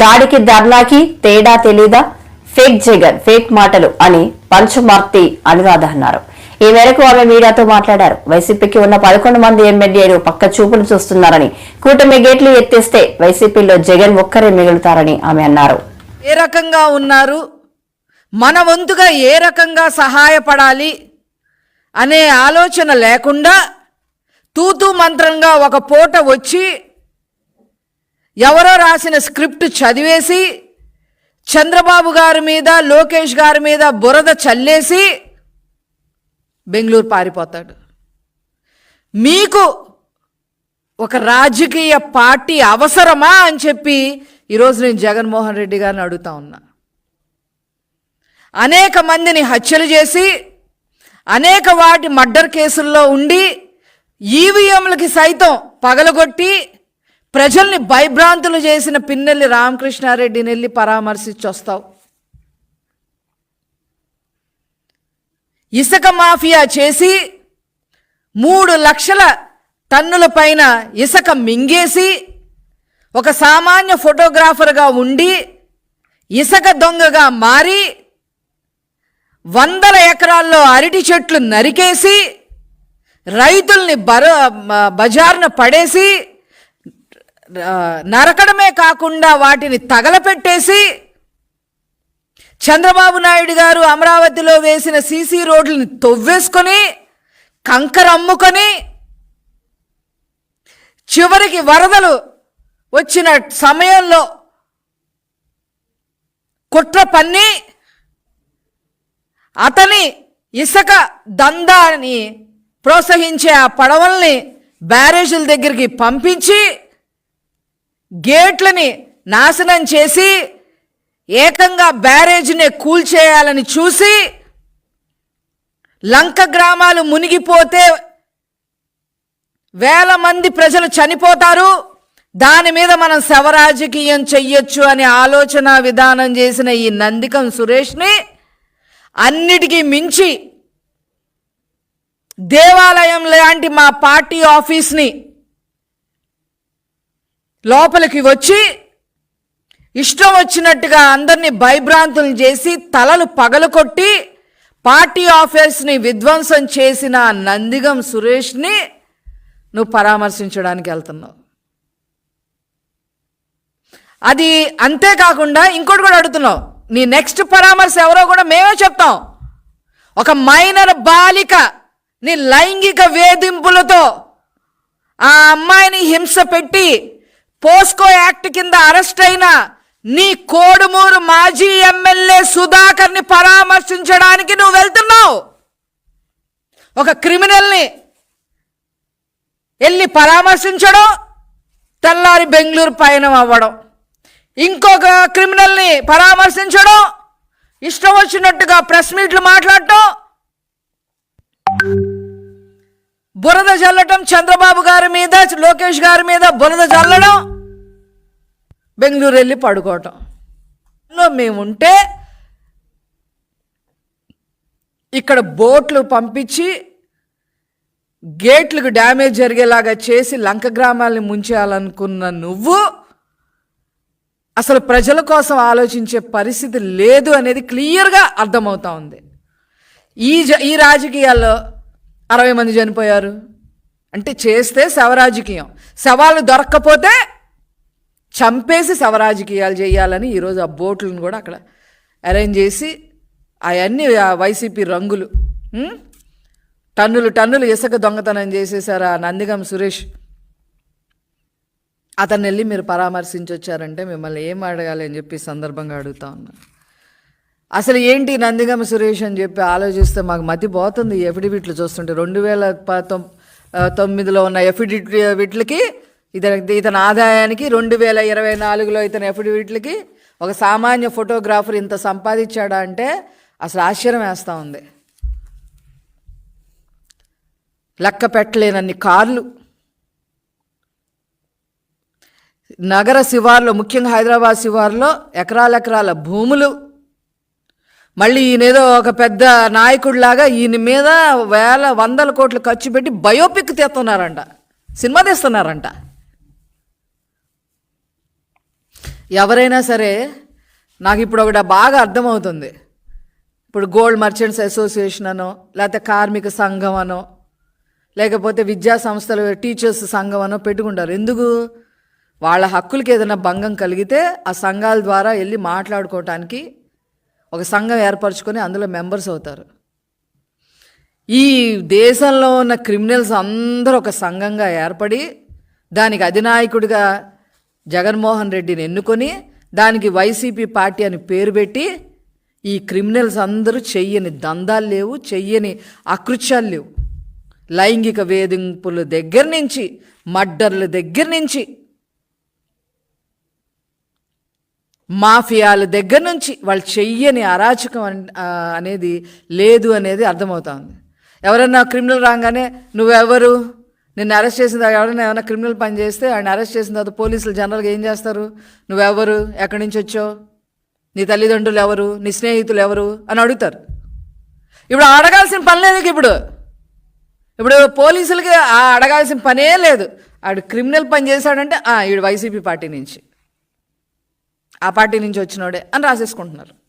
దాడికి ధర్నాకి తేడా తెలీదా? ఫేక్ జగన్ ఫేక్ మాటలు అని పంచమార్తి అనురాధ అన్నారు. ఈ మేరకు ఆమె మీడియాతో మాట్లాడారు. వైసీపీకి ఉన్న పదకొండు మంది ఎమ్మెల్యేలు పక్క చూపులు చూస్తున్నారని కూటమి గేట్లు ఎత్తేస్తే వైసీపీలో జగన్ ఒక్కరే మిగులుతారని ఆమె అన్నారు. ఏ రకంగా ఉన్నారు? మన వంతుగా ఏ రకంగా సహాయపడాలి అనే ఆలోచన లేకుండా తూతూ మంత్రంగా ఒక పూట వచ్చి ఎవరో రాసిన స్క్రిప్ట్ చదివేసి చంద్రబాబు గారి మీద లోకేష్ గారి మీద బురద చల్లేసి బెంగళూరు పారిపోతాడు. మీకు ఒక రాజకీయ పార్టీ అవసరమా అని చెప్పి ఈరోజు నేను జగన్మోహన్ రెడ్డి గారిని అడుగుతా ఉన్నా. అనేక మందిని హత్యలు చేసి అనేక వాటి మర్డర్ కేసుల్లో ఉండి ఈవీఎంలకి సైతం పగలగొట్టి ప్రజల్ని భయభ్రాంతులు చేసిన పిన్నెల్లి రామకృష్ణారెడ్డిని వెళ్ళి పరామర్శించి వస్తావు ఇసుక మాఫియా చేసి మూడు లక్షల టన్నుల పైన ఇసుక మింగేసి ఒక సామాన్య ఫోటోగ్రాఫర్గా ఉండి ఇసుక దొంగగా మారి వందల ఎకరాల్లో అరటి చెట్లు నరికేసి రైతుల్ని బర బజార్న పడేసి నరకడమే కాకుండా వాటిని తగలపెట్టేసి చంద్రబాబు నాయుడు గారు అమరావతిలో వేసిన సీసీ రోడ్లని తొవ్వేసుకొని కంకర అమ్ముకొని చివరికి వరదలు వచ్చిన సమయంలో కుట్ర పన్ని అతని ఇసుక దందాని ప్రోత్సహించే ఆ పడవల్ని బ్యారేజీల దగ్గరికి పంపించి గేట్లని నాశనం చేసి ఏకంగా బ్యారేజ్నే కూల్చేయాలని చూసి లంక గ్రామాలు మునిగిపోతే వేల మంది ప్రజలు చనిపోతారు. దాని మీద మనం శవరాజకీయం చెయ్యొచ్చు అనే ఆలోచన విధానం చేసిన ఈ నందికం సురేష్ని అన్నిటికీ మించి దేవాలయం లాంటి మా పార్టీ ఆఫీస్ని లోపలికి వచ్చి ఇష్టం వచ్చినట్టుగా అందరినీ భయభ్రాంతులు చేసి తలలు పగలకొట్టి పార్టీ ఆఫీస్ని విధ్వంసం చేసిన నందిగం సురేష్ని నువ్వు పరామర్శించడానికి వెళ్తున్నావు. అది అంతేకాకుండా ఇంకోటి కూడా అడుగుతున్నావు. నీ నెక్స్ట్ పరామర్శ ఎవరో కూడా మేమే చెప్తాం. ఒక మైనర్ బాలిక నీ లైంగిక వేధింపులతో ఆ అమ్మాయిని హింస పెట్టి పోస్కో యాక్ట్ కింద అరెస్ట్ అయిన నీ కోడుమూరు మాజీ ఎమ్మెల్యే సుధాకర్ని పరామర్శించడానికి నువ్వు వెళ్తున్నావు. ఒక క్రిమినల్ని వెళ్ళి పరామర్శించడం తెల్లారి బెంగళూరు పయనం అవ్వడం. ఇంకొక క్రిమినల్ని పరామర్శించడం ఇష్టం వచ్చినట్టుగా ప్రెస్ మీట్లు మాట్లాడటం. బురద చల్లటం చంద్రబాబు గారి మీద లోకేష్ గారి మీద బురద చల్లడం బెంగళూరు వెళ్ళి పడుకోవటం. లో మేముంటే ఇక్కడ బోట్లు పంపించి గేట్లకు డ్యామేజ్ జరిగేలాగా చేసి లంక గ్రామాల్ని ముంచేయాలనుకున్న నువ్వు అసలు ప్రజల కోసం ఆలోచించే పరిస్థితి లేదు అనేది క్లియర్గా అర్థమవుతా ఉంది. ఈ జ ఈ రాజకీయాల్లో అరవై మంది చనిపోయారు. అంటే చేస్తే శవరాజకీయం. శవాలు దొరక్కపోతే చంపేసి శవరాజకీయాలు చేయాలని ఈరోజు ఆ బోట్లను కూడా అక్కడ అరేంజ్ చేసి అవన్నీ ఆ వైసీపీ రంగులు టన్నులు టన్నులు ఇసుక దొంగతనం చేసేసారు ఆ నందిగం సురేష్. అతన్ని వెళ్ళి మీరు పరామర్శించి వచ్చారంటే మిమ్మల్ని ఏం అడగాలి అని చెప్పి సందర్భంగా అడుగుతా ఉన్నా. అసలు ఏంటి నందిగమ సురేష్ అని చెప్పి ఆలోచిస్తే మాకు మతి పోతుంది ఎఫిడవిట్లు చూస్తుంటే. రెండు వేల ప- తొమ్మిదిలో ఉన్న ఎఫిడవిట్లకి ఇతని ఇతని ఆదాయానికి రెండు వేల ఇరవై నాలుగులో ఇతని ఎఫిడవిట్లకి ఒక సామాన్య ఫోటోగ్రాఫర్ ఇంత సంపాదించాడా అంటే అసలు ఆశ్చర్యం వేస్తూ ఉంది. లెక్క పెట్టలేనన్ని కార్లు. నగర శివార్లో ముఖ్యంగా హైదరాబాద్ శివార్లో ఎకరాల ఎకరాల భూములు. మళ్ళీ ఈయనేదో ఒక పెద్ద నాయకుడిలాగా ఈయన మీద వేల వందల కోట్లు ఖర్చు పెట్టి బయోపిక్ తీస్తున్నారంట. సినిమా తీస్తున్నారంట. ఎవరైనా సరే నాకు ఇప్పుడు ఒకటి బాగా అర్థమవుతుంది. ఇప్పుడు గోల్డ్ మర్చెంట్స్ అసోసియేషన్ అనో లేకపోతే కార్మిక సంఘం అనో లేకపోతే విద్యా సంస్థలు టీచర్స్ సంఘం అనో పెట్టుకుంటారు. ఎందుకు? వాళ్ళ హక్కులకి ఏదైనా భంగం కలిగితే ఆ సంఘాల ద్వారా వెళ్ళి మాట్లాడుకోవటానికి ఒక సంఘం ఏర్పరచుకొని అందులో మెంబర్స్ అవుతారు. ఈ దేశంలో ఉన్న క్రిమినల్స్ అందరూ ఒక సంఘంగా ఏర్పడి దానికి అధినాయకుడిగా జగన్మోహన్ రెడ్డిని ఎన్నుకొని దానికి వైసీపీ పార్టీ అని పేరు పెట్టి ఈ క్రిమినల్స్ అందరూ చెయ్యని దందాలు లేవు చెయ్యని అకృత్యాలు లేవు. లైంగిక వేధింపుల దగ్గర నుంచి మర్డర్ల దగ్గర నుంచి మాఫియాల దగ్గర నుంచి వాళ్ళు చెయ్యని అరాచకం అనేది లేదు అనేది అర్థమవుతుంది. ఎవరన్నా క్రిమినల్ రాగానే నువ్వెవరు? నిన్ను అరెస్ట్ చేసిన తర్వాత ఎవరైనా ఏమైనా క్రిమినల్ పని చేస్తే ఆయన అరెస్ట్ చేసిన తర్వాత పోలీసులు జనరల్గా ఏం చేస్తారు? నువ్వెవరు? ఎక్కడి నుంచి వచ్చావు? నీ తల్లిదండ్రులు ఎవరు? నీ స్నేహితులు ఎవరు? అని అడుగుతారు. ఇప్పుడు అడగాల్సిన పని లేదు ఇప్పుడు. ఇప్పుడు పోలీసులకి ఆ అడగాల్సిన పనే లేదు. ఆడు క్రిమినల్ పని చేశాడంటే ఆ, ఈడు వైసీపీ పార్టీ నుంచి. ఆ పార్టీ నుంచి వచ్చినోడే అని రాసేసుకుంటున్నారు.